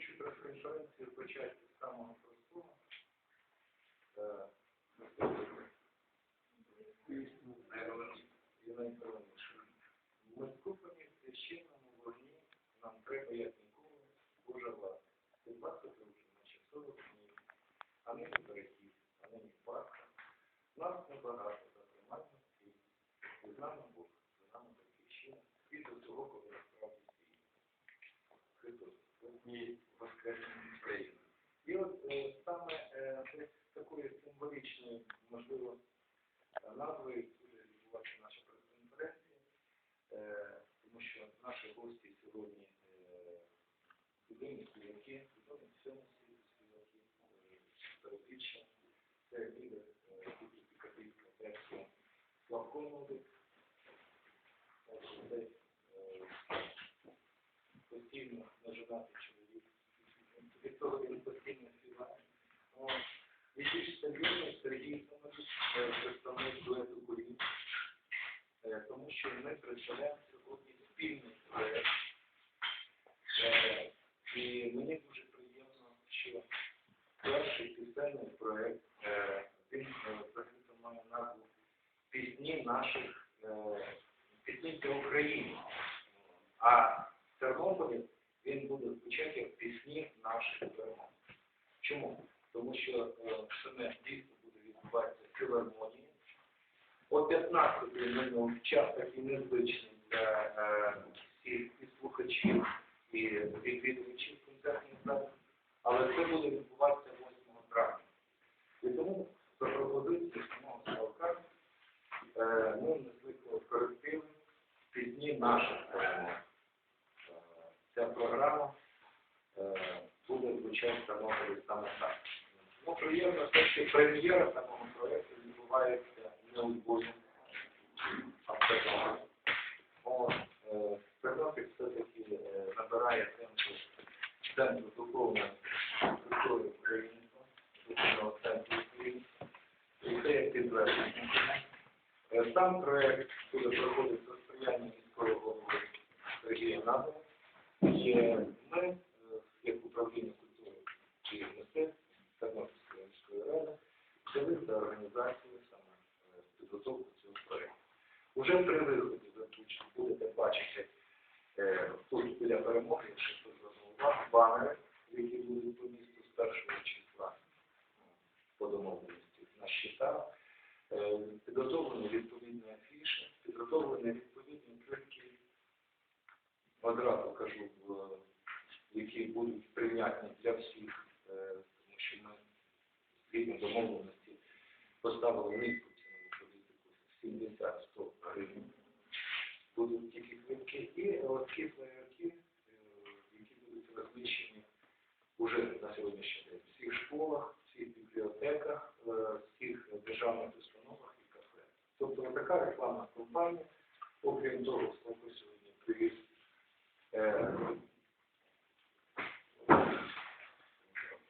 хочу прес-конференцію почати з самого простого. Найголовніше в священному вогні, нам треба як ніколи Божа влада. 20 років на часових днів, а нині перехід, а нині Пасха. Нас небагато за приймальності, і з нами Бог, з нами батьківщина, і до того, коли насправді стоїть. Христос, і Воскресення України. І от е, саме е, десь такою символічною, можливо, е, назвою буде відбуватися наша прес-конференція, е, тому що наші гості сьогодні е, відомі співаки, відомі всьому світу співаки, е. Це лідер е, Київської католицької церкви Славко е, постійно нажинати чоловік. Того він постійно співає. Більш стабільний Сергій представник дуету Кулін, Е, тому що ми представляємо сьогодні спільний проєкт. Е, І мені дуже приємно, що перший пісенний проєкт, е, він е, взагалі-то має назву Пісні наших пісні для України. А Тернополі він буде звучати як пісні наших перемог. Чому? Тому що е, саме дійсно буде відбуватися в філармонії. О 15 минут час такий незвичний для е, всіх і слухачів і відвідувачів концертних залів, але це буде відбуватися 8 травня. І тому за пропозицією самого Славка е, ми внесли корективи пісні наших перемог. Е, Ця програма е, буде Тернополі саме так. Ну, приємно що прем'єра самого проєкту відбувається не у Львові, а в. От, е, Тернопіль все-таки е, набирає темпу центру духовної культури України, духовного центру України. Це як підтвердження. Е, Сам проєкт буде проходити за сприяння міського голови Сергія Надова. І ми, е, як управління культури і мистецтв Тернопільської міської ради, взяли за організацію саме е, підготовку цього проєкту. Уже при виході заключно будете бачити е, тут біля перемоги, якщо хтось звернув банери, які будуть по місту з першого числа по домовленості на щитах. Е, Підготовлені відповідні афіші, підготовлені відповідні квитки. Одразу кажу, в- які будуть прийнятні для всіх, е, тому що ми згідно домовленості поставили низьку Будуть тільки квитки і от ті флеєрки, е, які будуть розміщені уже на сьогоднішній день в всіх школах, в всіх бібліотеках, е, всіх державних установах і кафе. Тобто така рекламна кампанія, окрім того, скільки сьогодні привіз е,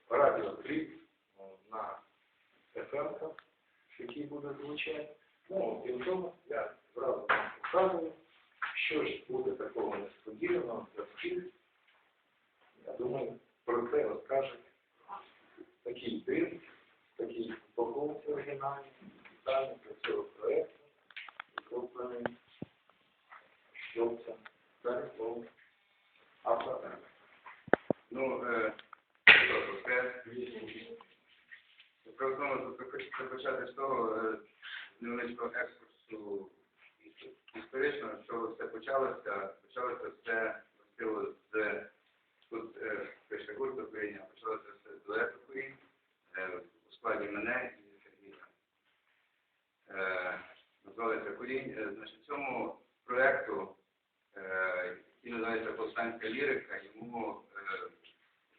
радіо Тріп е, на ФМ, який буде звучати. Ну, крім того, я зразу вам показую, що ж буде такого несподіваного всіх. Я думаю, про це розкаже такий диск, такий упаковці оригінальний, спеціально для цього проєкту, зроблений хлопцем. Далі слово автора. Ну, це Правословно хочеться почати з того е, невеличкого з чого все почалося. Почалося все властиво з тут пише гурт Україні, а почалося все з дуету Курінь е, у складі мене і Сергія. Е, Називалися Курінь. Е, Значить, цьому проєкту, який називається Повстанська лірика, йому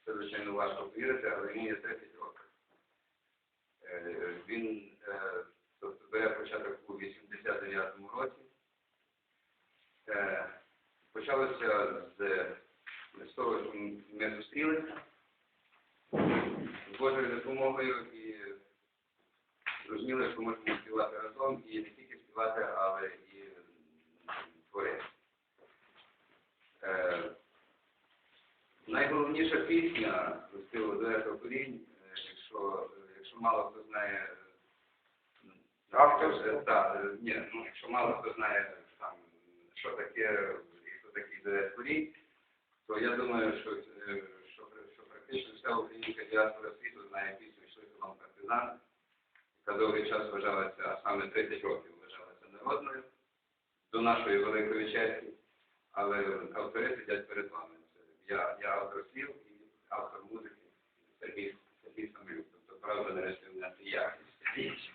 це, звичайно, важко повірити, але йому є 30 років. Він тобто, бере початок у 89-му році. Е, Почалося з, того, що ми зустрілися з Божою допомогою і зрозуміли, що можемо співати разом і не тільки співати, але і творити. Е, найголовніша пісня з цього дуету корінь, е, якщо, якщо мало хто знає Авторство? е, Так, ні, ну якщо мало хто знає що таке і хто такий корінь, то я думаю, що, е, що, що практично вся українська діаспора світу знає пісню «Йшли селом партизан», яка довгий час вважалася, а саме 30 років вважалася народною до нашої великої честі, але автори сидять перед вами. Я, я автор слів і автор музики Сергій, Сергій Самолюк. Тобто, правда, нас і якість.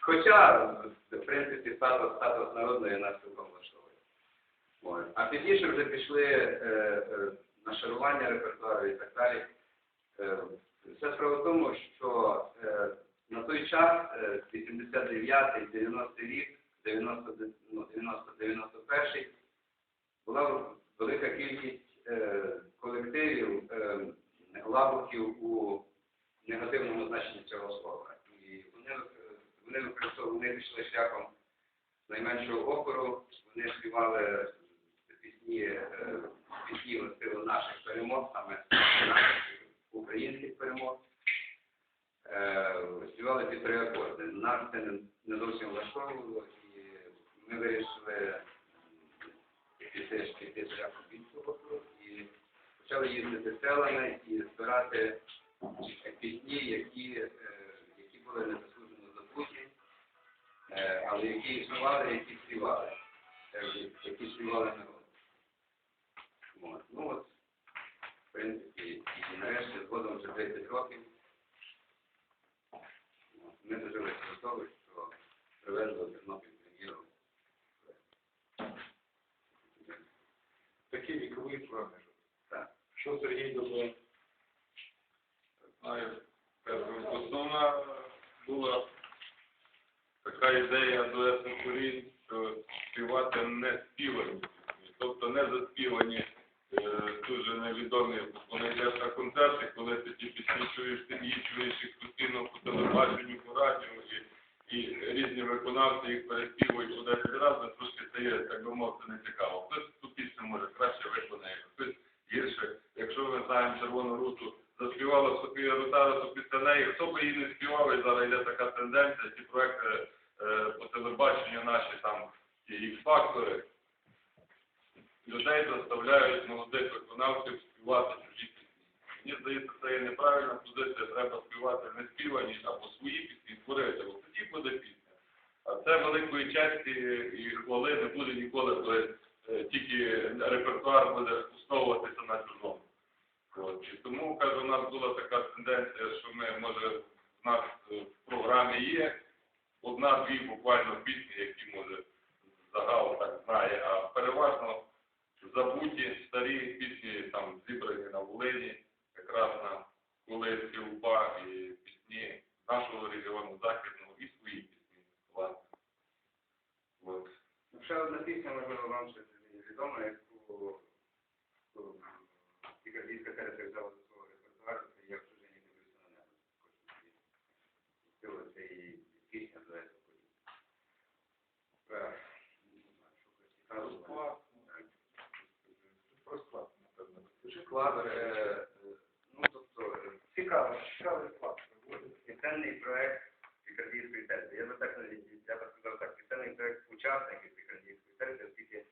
Хоча, в принципі, статус, статус народної нас цілком влаштовує. А пізніше вже пішли е, е, нашарування репертуару і так далі. Е, Вся справа в тому, що е, на той час, е, 89-й, 90-й рік, 90, ну, 90-91, була велика кількість колективів, е, у негативному значенні цього слова. І вони, вони використовували, вони пішли шляхом найменшого опору, вони співали пісні, е, пісні наших перемог, саме наших українських перемог. Е, співали під три акорди. Нас це не, зовсім влаштовувало, і ми вирішили піти, шляхом іншого і почали їздити селами і збирати пісні, які, е, які були незаслужено забуті, е, але які існували, які співали, е, які співали народ. От. Ну от, в принципі, і нарешті згодом вже 30 років от, ми дожилися до того, що привезли Тернопіль прем'єру. Такий віковий проміжок. Так. Що Сергій добре? Знаю, основна була така ідея дуету корінь, що співати не співані, тобто не заспівані дуже невідомі, коли концерти, коли ти ті пісні чуєш, ти їх чуєш їх постійно по телебаченню, по радіо, і, і різні виконавці їх переспівують 10 разів, трошки стає, так би мовити, нецікаво. Хтось ту пісню може краще виконає, хтось гірше. Якщо ми знаємо червону руту, заспівала Софія Ротара, то після неї, хто би її не співав, і зараз йде така тенденція, ті проекти е, по телебаченню наші там, ті X-фактори, людей заставляють молодих виконавців співати чужі пісні. Мені здається, це є неправильна позиція, треба співати не співані або свої пісні, творити, бо тоді буде пісня. А це великої честі і хвали не буде ніколи, коли е, тільки репертуар буде основуватися на чужому. От. І тому, кажу, у нас була така тенденція, що ми, може, в нас е, в програмі є одна-дві буквально пісні, які, може, загал так знає, а переважно забуті старі пісні, там, зібрані на Волині, якраз на Волинські УПА і пісні нашого регіону Західного і свої пісні. власне. От. Ще одна пісня, можливо, вам ще відома, яку яку Ігордійська серця взяла до свого репертуару, це «Я в чужині дивлюся на небо». Також такі. Це і пісня до этого. Е, не знаю, що хочете. Розклад. Про склад, напевно. Скажи. Склад, е, ну, тобто, Цікавий, цікавий склад. пісенний проект Пікардійської церкви. Я би так навіть, я би сказав так, пісенний проект учасників Пікардійської церкви, оскільки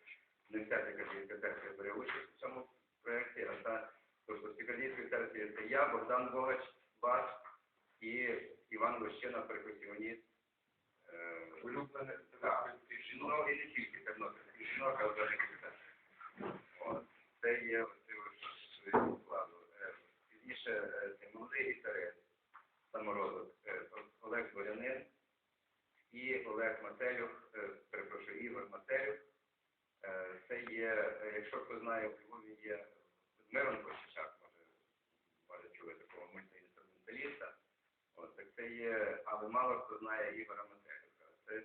не вся Пікардійська церква бере участь у цьому проекті, а та, тобто з Пікардійської церкви це я, Богдан Богач, бас і Іван Лощина, перкусіоніст. Е, Улюблене так, ну, і не тільки тернопільський жінок, а взагалі. Це є ось складу. Е, Пізніше е, молодий гітарист, самородок, е, Олег Борянин і Олег Мателюк, перепрошую, Ігор Мателюк. Це є, якщо хто знає, в Львові є Мирон Кощачак, може, може чули такого мультиінструменталіста. От, так це є, але мало хто знає Ігора Мателюка. Це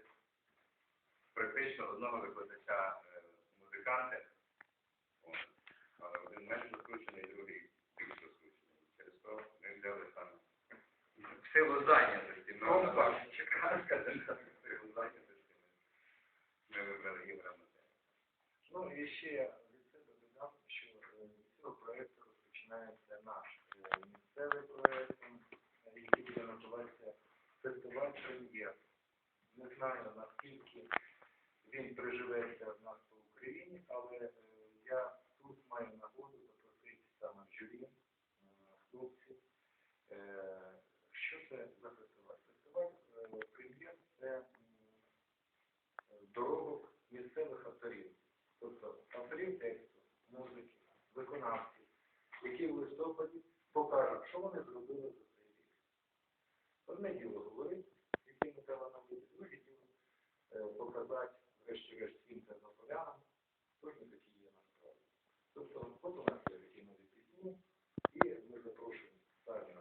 практично одного викладача музиканти. От. Але один менш другий більш розкручений. Через то ми взяли в силу зайнятості. Сказати, що в силу зайнятості ми вибрали Ігора Ну і ще від себе додам, що е, цього проєкту розпочинається наш місцевий проект, який буде називатися Фестиваль Прем'єр. Не знаю, наскільки він приживеться в нас по Україні, але е, я маю нагоду запросити саме журі, е, хлопців. Е, Що це за фестиваль? Фестиваль е, прем'єр це доробок місцевих авторів, тобто авторів тексту, музики, виконавців, які в листопаді покажуть, що вони зробили за цей рік. Одне діло говорити, якими талановиті, друге діло е, показати, врешті-решт, всім тернополянам, хто ж ми такі є насправді. Тобто, от у нас є такі нові пісні, і ми запрошуємо самі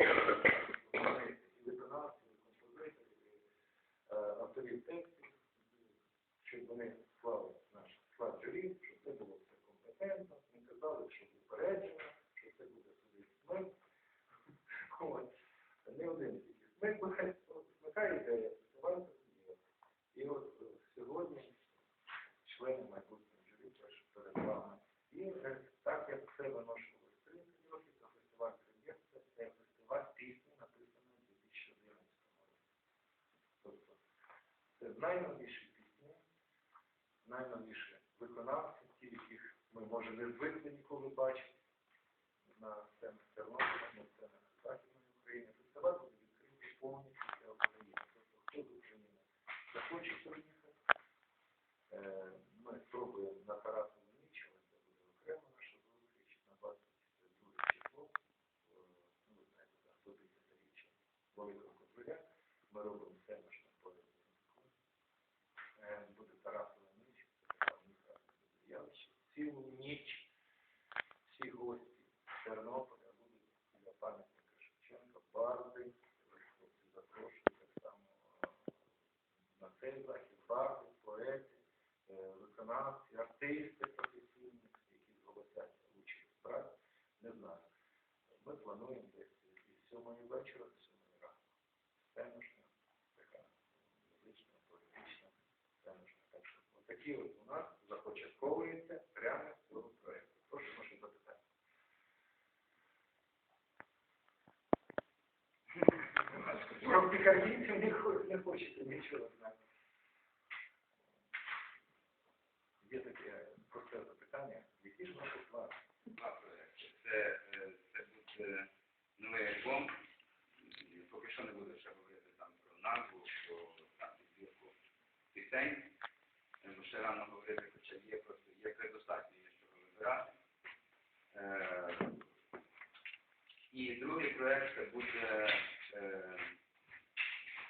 е, і виконавців, і композиторів, і е, авторів текстів, щоб вони склали наш склад журі, щоб це було все компетентно, не казали, що упереджено, що це буде собі смерть. Не один тільки смерть, буває, от, смикає ідея, фестиваль це І от е, сьогодні члени майбутнього журі теж перед вами. І е, так як це виношували з 30 років, то фестиваль прем'єр це це фестиваль пісні, написаної у 2011 році. Тобто це найновіші пісні, найновіші виконавці, ті, яких ми, може, не звикли ніколи бачити на сценах Тернополя, на сценах Західної України. Фестиваль буде відкритий повністю для України. Тобто, хто з України захоче приїхати, е, ми спробуємо на Тарасову ніч, але це буде окремо наша зустріч на 22 число, е, ну, ви знаєте, да, 150 річчя Великого Козиря. Ми робимо все наше поле. Е, Буде Тарасова ніч, це така унікальне буде явище. Цілу ніч всі гості Тернополя будуть біля пам'ятника Шевченка, барди, хлопці запрошують так само е, цей захід, барди, поети, е, виконавці, артисти професійні, які зголосяться участь брати, не знаю. Ми плануємо десь із сьомої вечора до сьомої ранку. Сценочна, така музична, політична, сценочна. Так що отакі от у нас започатковується прямо з цього проєкту. Прошу ваше запитання. Про пікардійців не хочете нічого знати. Є таке просте запитання, які ж наші плани? Два проекти. Це, е, це буде новий альбом. І Поки що не буду ще говорити там про назву, про там, підбірку пісень. Е, Бо ще рано говорити, хоча є просто є предостатньо, є з чого вибирати. Е, І другий проект це буде е,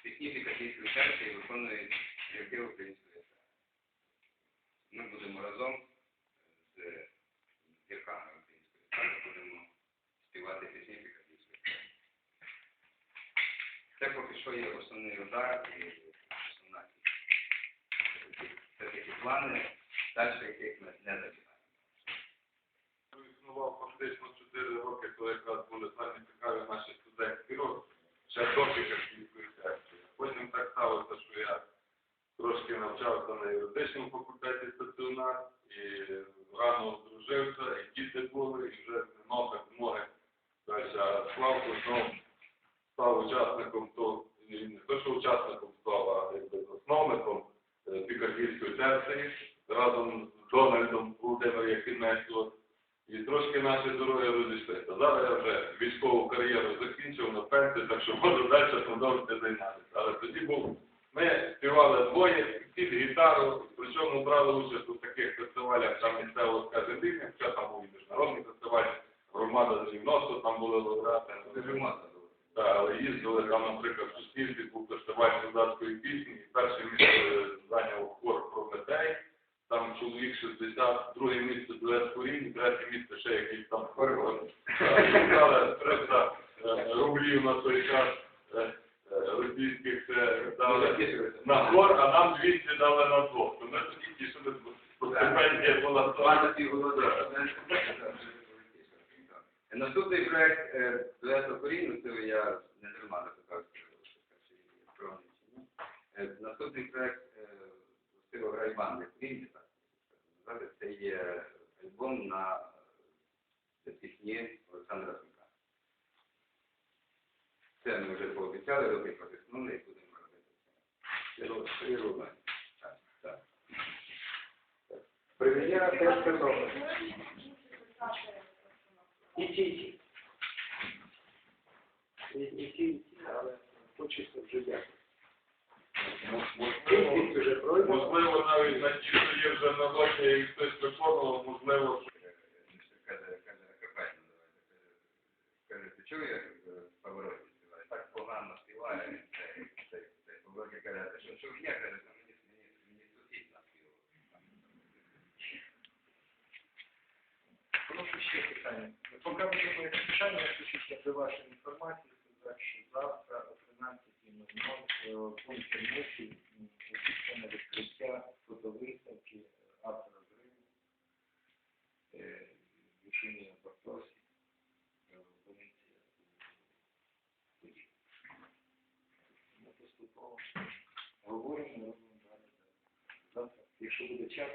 пісні Пікатійської церкви і виконують співаки української естради. Ми будемо разом з зірками української естради будемо співати пісні Пікатійської церкви. Це поки що є основний удар і основна. Це такі плани, далі яких ми не забігаємо. Існував фактично 4 роки, коли якраз були самі цікаві наші студентські роки. Ще до Пікарської секції. Потім так сталося, що я трошки навчався на юридичному факультеті стаціонар і рано одружився, і діти були, і вже ноги в ноги. Далі, а Славко знов став учасником і не то, що учасником став, а засновником е, Пікардійської терції разом з Дональдом Володимиром Якимесо. І трошки наші дороги розійшлися. Зараз я вже військову кар'єру закінчив на пенсію, так що можу далі продовжити займатися. Але тоді був, ми співали двоє, під гітару, причому брали участь у таких фестивалях, там місцевого скаже рівня, ще там був міжнародний фестиваль, громада 90, там були лауреати. Так, але їздили там, наприклад, в Суспільстві був фестиваль козацької пісні, і перше місце зайняв хор Прометей, там чоловік 60, друге місце дует Курінь, третє місце ще якийсь там хор. Дали 300 е, рублів на той час е, російських е, дали на хор, а нам 200 дали на двох. То ми тоді тішили, бо стипендія була Ладно. Наступний проект е, дуету Корінь, це я не дарма запитав, що. Е, Наступний проект е, Стива Грайбанди Корінь, так сказати, це є альбом на е, пісні Олександра Сміка. Це ми вже пообіцяли робити, потиснули і будемо робити це. Це ро- це робимо. Так, так. Прем'єра теж Тернопіль. І ті, і ті. І, і ті, і ті, але хочеться вже дякувати. Можливо, навіть на ті, що є вже на році, як хтось виконував, можливо, Каже, каже, Карпатін, каже, ти чув, як е, Павловський співає? Так Павловський каже, «А що, що ви каже, мені, мені, сусід наспівав. Прошу ще питання. Поки ми думаємо питання, я хочу вашої інформації сказати, що завтра о 13.00 в пункті відкриття фотовиставки автора Говоримо. Завтра, якщо буде час,